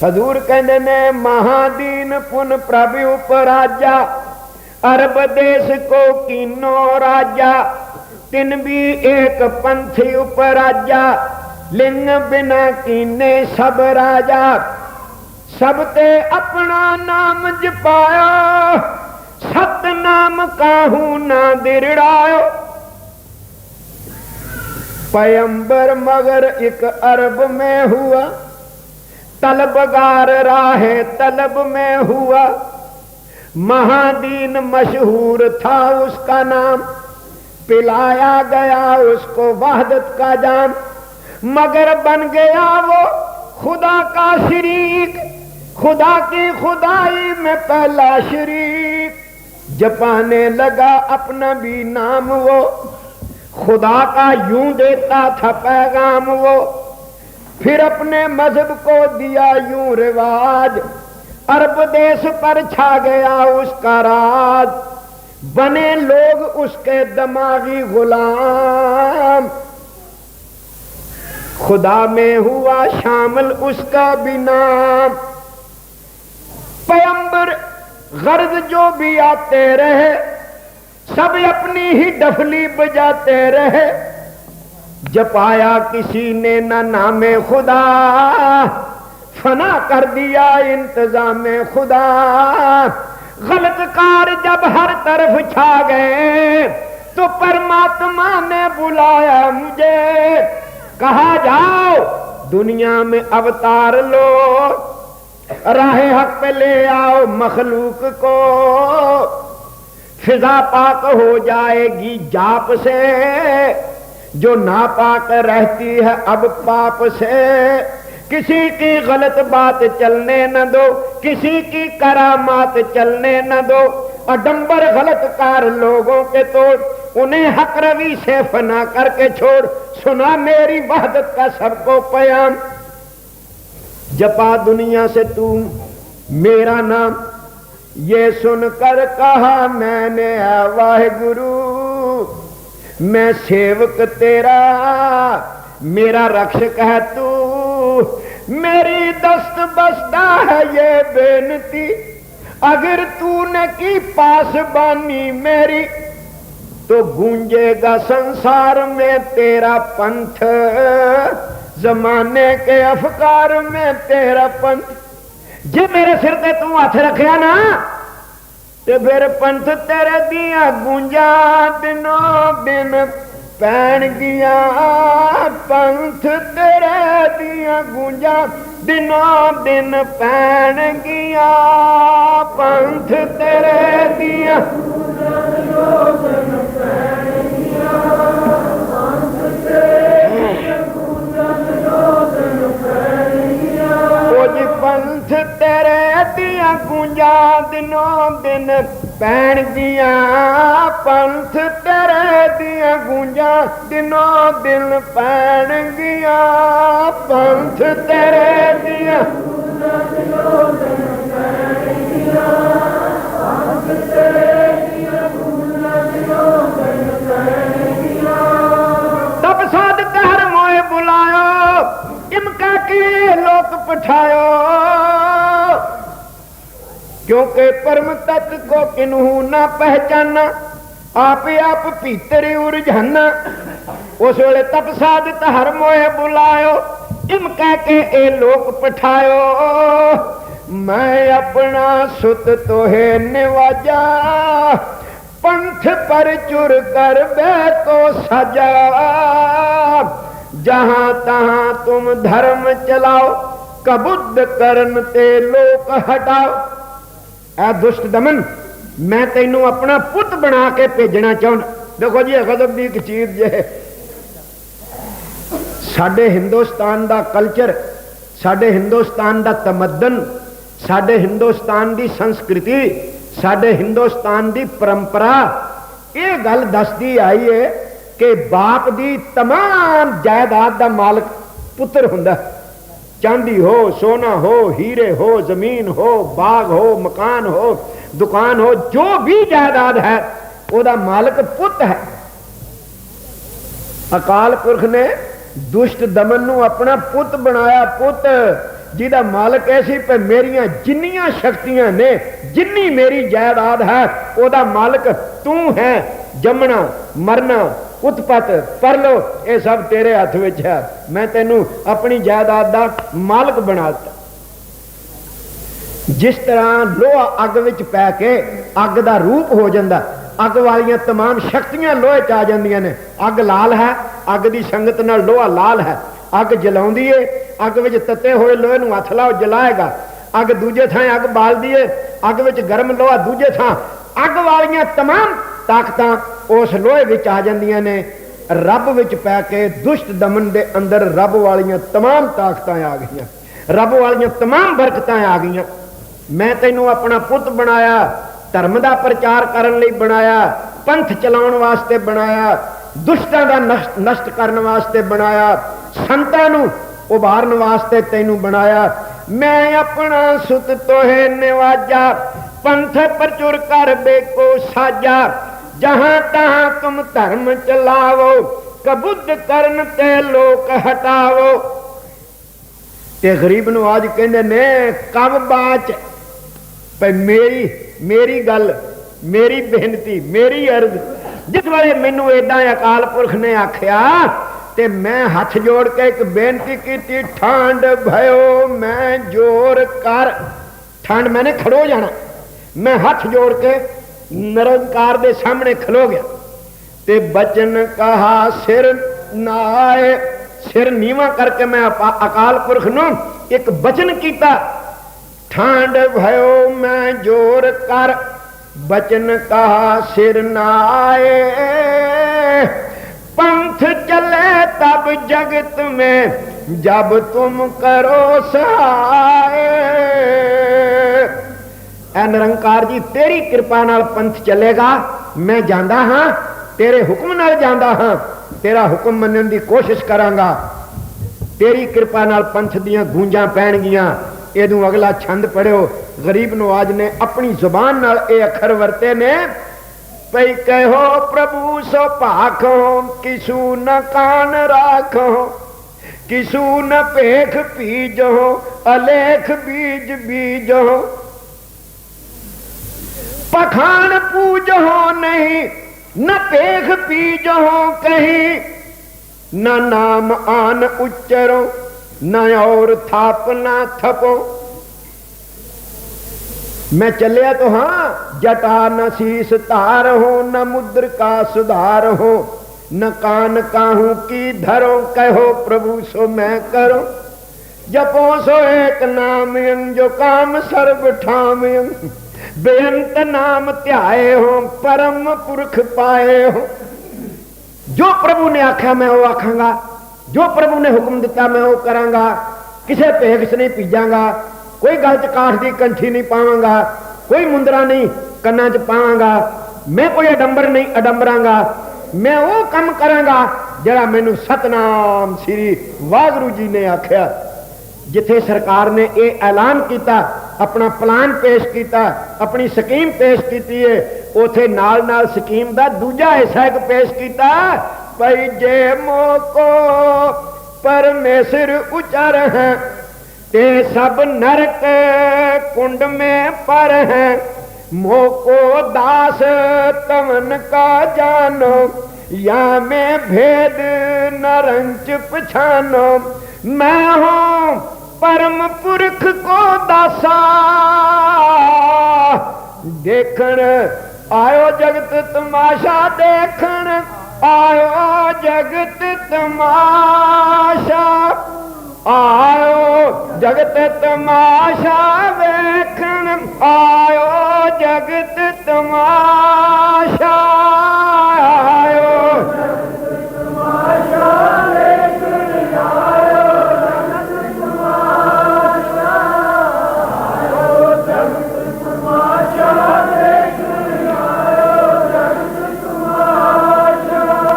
ਹਜ਼ੂਰ ਕਹਿੰਦੇ ਨੇ ਮਹਾਦੀਨ ਪੁਨ ਪ੍ਰਭ ਉਪਰਾਜਾ ਅਰਬ ਦੇਸ ਕੋ ਕੀਨੋ ਰਾਜਾ ਤਿਨ ਵੀ ਏਕ ਪੰਥੀ ਉਪਰਾਜਾ ਲਿੰਗ ਬਿਨਾ ਕੀਨੇ ਸਭ ਰਾਜਾ ਸਭ ਤੇ ਆਪਣਾ ਨਾਮ ਜਪਾਇਆ ਸਤ ਨਾਮ ਕਾਹੂ ਨਾ ਦਿਰੜਾਇਓ पैम्बर मगर एक अरब में हुआ तलबगार राहे, तलब में हुआ। महादीन मशहूर था उसका नाम। पिलाया गया उसको वहदत का जाम मगर बन गया वो खुदा का शरीक। खुदा की खुदाई में पहला शरीक। जपाने लगा अपना भी नाम वो। खुदा का यूँ देता था पैगाम वो। फिर अपने मज़हब को दिया यूँ रिवाज। अरब देश पर छा गया उसका राज। बने लोग उसके दिमागी गुलाम। खुदा में हुआ शामिल उसका भी नाम। पैम्बर गर्ज जो भी आते रहे, सब अपनी ही डफली बजाते रहे। जपाया किसी ने न नामे खुदा। फना कर दिया इंतज़ाम खुदा। गलत कार जब हर तरफ़ छा गए तो परमात्मा ने बुलाया मुझे। कहा, जाओ, दुनिया में अवतार लो। राह हक पे ले आओ मखलूक को। फिजा पाक हो जाएगी जाप से। जो नापाक रहती है अब पाप से, किसी की गलत बात चलने न दो, किसी की करामात चलने न दो, अडंबर गलत कार लोगों के तोड़, उन्हें हक रवि से फना करके छोड़, सुना मेरी वहदत का सबको पयाम जपा दुनिया से तू मेरा नाम, ये सुनकर कहा मैंने वाहे गुरु मैं सेवक तेरा, मेरा रक्षक है तू। मेरी दस्त बसता है ये बेनती। अगर तूने की पास बानी मेरी तो गूंजेगा संसार में तेरा पंथ। जमाने के अफकार में तेरा पंथ। जे मेरे सिर ते तू हथ रखिया ना ते फिर पंथ तेरे दिया गूंजा दिनों दिन पैन गया पंथ तेरे दिया गूंजा दिनों दिन पैन गया पंथ तेरे दिया ਕੁਝ ਯਾਦ ਨੋ ਦਿਨ ਪੈਣ ਗਿਆ ਪੰਥ ਤੇਰੇ ਦੀਆਂ ਗੂੰਜਾਂ ਦਿਨੋ ਦਿਨ ਪੈਣ ਗਿਆ ਪੰਥ ਤੇਰੇ ਦੀਆਂ ਤਬ ਸਾਧ ਕਹਿਰ ਮੋਏ ਬੁਲਾਇਓ ਇਮਕਾ ਕੇ ਲੋਕ ਪਠਾਇਓ क्योंकि परम तत्व को किन्हू ना पहचाना, आप आप भीतर उलझाना उस वेले तप साध हर मोए बुलायो, इम कह के ए लोक पठायो। मैं अपना सुत तोहे निवाजा, पंथ पर चुर कर बैठो सजा। जहाँ तहां तुम धर्म चलाओ, कबुद्ध करन ते लोक हटाओ। ਐ ਦੁਸ਼ਟ ਦਮਨ ਮੈਂ ਤੈਨੂੰ ਆਪਣਾ ਪੁੱਤ ਬਣਾ ਕੇ ਭੇਜਣਾ ਚਾਹੁੰਦਾ ਦੇਖੋ ਜੀ ਇਹ ਗਜ਼ਬ ਦੀ ਇੱਕ ਚੀਜ਼ ਜੇ ਸਾਡੇ ਹਿੰਦੁਸਤਾਨ ਦਾ ਕਲਚਰ ਸਾਡੇ ਹਿੰਦੁਸਤਾਨ ਦਾ ਤਮੱਦਨ ਸਾਡੇ ਹਿੰਦੁਸਤਾਨ ਦੀ ਸੰਸਕ੍ਰਿਤੀ ਸਾਡੇ ਹਿੰਦੁਸਤਾਨ ਦੀ ਪਰੰਪਰਾ ਇਹ ਗੱਲ ਦੱਸਦੀ ਆਈ ਏ ਕਿ ਬਾਪ ਦੀ तमाम ਜਾਇਦਾਦ ਦਾ ਮਾਲਕ ਪੁੱਤਰ ਹੁੰਦਾ ਚਾਂਦੀ ਹੋ, ਸੋਨਾ ਹੋ, ਹੀਰੇ ਹੋ, ਜ਼ਮੀਨ ਹੋ, ਬਾਗ ਹੋ, ਮਕਾਨ ਹੋ, ਦੁਕਾਨ ਹੋ, ਜੋ ਵੀ ਜਾਇਦਾਦ ਹੈ, ਉਹਦਾ ਮਾਲਕ ਪੁੱਤ ਹੈ। ਅਕਾਲ ਪੁਰਖ ਨੇ ਦੁਸ਼ਟ ਦਮਨ ਨੂੰ ਆਪਣਾ ਪੁੱਤ ਬਣਾਇਆ, ਪੁੱਤ, ਜਿਹਦਾ ਮਾਲਕ ਐਸੀ ਪੇ ਮੇਰੀਆਂ ਜਿੰਨੀਆਂ ਸ਼ਕਤੀਆਂ ਨੇ, ਜਿੰਨੀ ਮੇਰੀ ਜਾਇਦਾਦ ਹੈ, ਉਹਦਾ ਮਾਲਕ ਤੂੰ ਹੈ। ਜੰਮਣਾ, ਮਰਨਾ ਉਤਪਤ ਪਰਲੋ ਇਹ ਸਭ ਤੇਰੇ ਹੱਥ ਵਿੱਚ ਹੈ ਮੈਂ ਤੈਨੂੰ ਆਪਣੀ ਜਾਇਦਾਦ ਦਾ ਮਾਲਕ ਬਣਾ ਦਿੱਤਾ ਜਿਸ ਤਰ੍ਹਾਂ ਲੋਹਾ ਅੱਗ ਵਿੱਚ ਪੈ ਕੇ ਅੱਗ ਦਾ ਰੂਪ ਹੋ ਜਾਂਦਾ ਅੱਗ ਵਾਲੀਆਂ तमाम ਸ਼ਕਤੀਆਂ ਲੋਹੇ 'ਚ ਆ ਜਾਂਦੀਆਂ ਨੇ ਅੱਗ ਲਾਲ ਹੈ ਅੱਗ ਦੀ ਸੰਗਤ ਨਾਲ ਲੋਹਾ ਲਾਲ ਹੈ ਅੱਗ ਜਲਾਉਂਦੀ ਏ ਅੱਗ ਵਿੱਚ ਤੱਤੇ ਹੋਏ ਲੋਹੇ ਨੂੰ ਹੱਥ ਲਾਓ ਜਲਾਏਗਾ ਅੱਗ ਦੂਜੇ ਥਾਂ ਅੱਗ ਬਾਲਦੀ ਏ ਅੱਗ ਵਿੱਚ ਗਰਮ ਲੋਹਾ ਦੂਜੇ ਥਾਂ ਅੱਗ ਵਾਲੀਆਂ तमाम ਤਾਕਤਾਂ ਉਸ ਲੋਹੇ ਵਿੱਚ ਆ ਜਾਂਦੀਆਂ ਨੇ ਰੱਬ ਵਿੱਚ ਪੈ ਕੇ ਦੁਸ਼ਟ ਦਮਨ ਦੇ ਅੰਦਰ ਰੱਬ ਵਾਲੀਆਂ तमाम ਤਾਕਤਾਂ ਆ ਗਈਆਂ ਰੱਬ ਵਾਲੀਆਂ तमाम ਬਰਕਤਾਂ ਆ ਗਈਆਂ ਮੈਂ ਤੈਨੂੰ ਆਪਣਾ ਪੁੱਤ ਬਣਾਇਆ ਧਰਮ ਦਾ ਪ੍ਰਚਾਰ ਕਰਨ ਲਈ ਬਣਾਇਆ ਪੰਥ ਚਲਾਉਣ ਵਾਸਤੇ ਬਣਾਇਆ ਦੁਸ਼ਟਾਂ ਦਾ ਨਸ਼ਟ ਨਸ਼ਟ ਕਰਨ ਵਾਸਤੇ ਬਣਾਇਆ ਸੰਤਾਂ ਨੂੰ ਉਭਾਰਨ ਵਾਸਤੇ ਤੈਨੂੰ ਬਣਾਇਆ ਮੈਂ ਆਪਣਾ ਸੁਤ ਤੋਹੇ ਨਿਵਾਜਾ ਪੰਥ ਪ੍ਰਚੁਰ ਕਰ ਬੇਕੋ ਸਾਜਾ ਜਹਾਂ ਤਹਾਂ ਤੁਮ ਧਰਮ ਚਲਾਵੋ, ਕਬੁੱਧ ਕਰਨ ਤੇ ਲੋਕ ਹਟਾਵੋ। ਤੇ ਗਰੀਬ ਨੂੰ ਅੱਜ ਕਹਿੰਦੇ ਨੇ ਕਬ ਬਾਚ। ਭਈ ਮੇਰੀ ਮੇਰੀ ਗੱਲ, ਮੇਰੀ ਬੇਨਤੀ, ਮੇਰੀ ਅਰਜ਼। ਜਿਸ ਵੇਲੇ ਮੈਨੂੰ ਏਦਾਂ ਅਕਾਲ ਪੁਰਖ ਨੇ ਆਖਿਆ, ਤੇ ਮੈਂ ਹੱਥ ਜੋੜ ਕੇ ਇੱਕ ਬੇਨਤੀ ਕੀਤੀ, ਠੰਡ ਭਇਓ, ਮੈਂ ਜੋਰ ਕਰ। ਠੰਡ ਮੈਨੇ ਖੜੋ ਜਾਣਾ। ਮੈਂ ਹੱਥ ਜੋੜ ਕੇ ਨਿਰੰਕਾਰ ਦੇ ਸਾਹਮਣੇ ਖਲੋ ਗਿਆ ਤੇ ਬਚਨ ਕਹਾ ਸਿਰ ਨਾਏ ਸਿਰ ਨੀਵਾ ਕਰਕੇ ਮੈਂ ਅਕਾਲ ਪੁਰਖ ਨੂੰ ਇੱਕ ਬਚਨ ਕੀਤਾ ਠਾਂਡ ਭਇਓ ਮੈਂ ਜੋਰ ਕਰ ਬਚਨ ਕਹਾ ਸਿਰ ਨਾਏ पंथ चले तब जगत में जब तुम करो सहाय ਐ ਨਿਰੰਕਾਰ ਜੀ ਤੇਰੀ ਕਿਰਪਾ ਨਾਲ ਪੰਥ ਚੱਲੇਗਾ ਮੈਂ ਜਾਂਦਾ ਹਾਂ ਤੇਰੇ ਹੁਕਮ ਨਾਲ ਜਾਂਦਾ ਹਾਂ ਤੇਰਾ ਹੁਕਮ ਮੰਨਣ ਦੀ ਕੋਸ਼ਿਸ਼ ਕਰਾਂਗਾ ਤੇਰੀ ਕਿਰਪਾ ਨਾਲ ਪੰਥ ਦੀਆਂ ਗੂੰਜਾਂ ਪੈਣਗੀਆਂ ਇਹਨੂੰ ਅਗਲਾ ਛੰਦ ਪੜਿਓ ਗਰੀਬ ਨਵਾਜ ਨੇ ਆਪਣੀ ਜ਼ੁਬਾਨ ਨਾਲ ਇਹ ਅੱਖਰ ਵਰਤੇ ਨੇ ਪਈ ਕਹੋ ਪ੍ਰਭੂ ਸੋ ਭਾਖੋ ਕਿਸੂ ਨ ਕਾਨ ਰਾਖੋ ਕਿਸੂ ਨ ਭੇਖ ਪੀਜੋ ਅਲੇਖ ਬੀਜ ਬੀਜੋ पखान पूज हो नहीं, न पेख पीज हो कहीं। न नाम आन उच्चरो, न और थापना थपो। मैं चलिया तो हाँ, जटा न शीस तार हो, न मुद्र का सुधार हो, न कान काहू की धरो, कहो प्रभु सो मैं करो। जपो सो एक नाम जो काम सर्व ठाम बेअंत नाम त्याय हो, परम पुरख पाए हो। जो प्रभु ने आख्या, मैं वो आखांगा। जो प्रभु ने हुक्म दिता, मैं वो करांगा। किसे पेखस नहीं पीजांगा। कोई गलत काठ की कंठी नहीं पावांगा। कोई मुंदरा नहीं, कन्ना च पावांगा। मैं कोई अडंबर नहीं, अडंबरांगा। मैं वो कम करांगा जरा मैनू सतनाम श्री वागुरु जी ने आख्या। जिथे सरकार ने यह ऐलान किया ਆਪਣਾ ਪਲਾਨ ਪੇਸ਼ ਕੀਤਾ ਆਪਣੀ ਸਕੀਮ ਪੇਸ਼ ਕੀਤੀ ਹੈ ਉਥੇ ਨਾਲ ਨਾਲ ਸਕੀਮ ਦਾ ਦੂਜਾ ਹਿੱਸਾ ਇੱਕ ਪੇਸ਼ ਕੀਤਾ ਭਈ ਜੇ ਮੋਕੋ ਪਰਮੇਸ਼ਰ ਉਚਰ ਹੈ ਤੇ ਸਭ ਨਰਕ ਕੁੰਡ ਮੇ ਪਰ ਹੈ मोको दास तवन का जानो या में भेद नरंच पछानो मैं हूं परम पुरख को दासा। देखण आयो जगत तमाशा देखण आयो जगत तमाशा। आयो जगत तमाशा वेखण आयो जगत तमाशा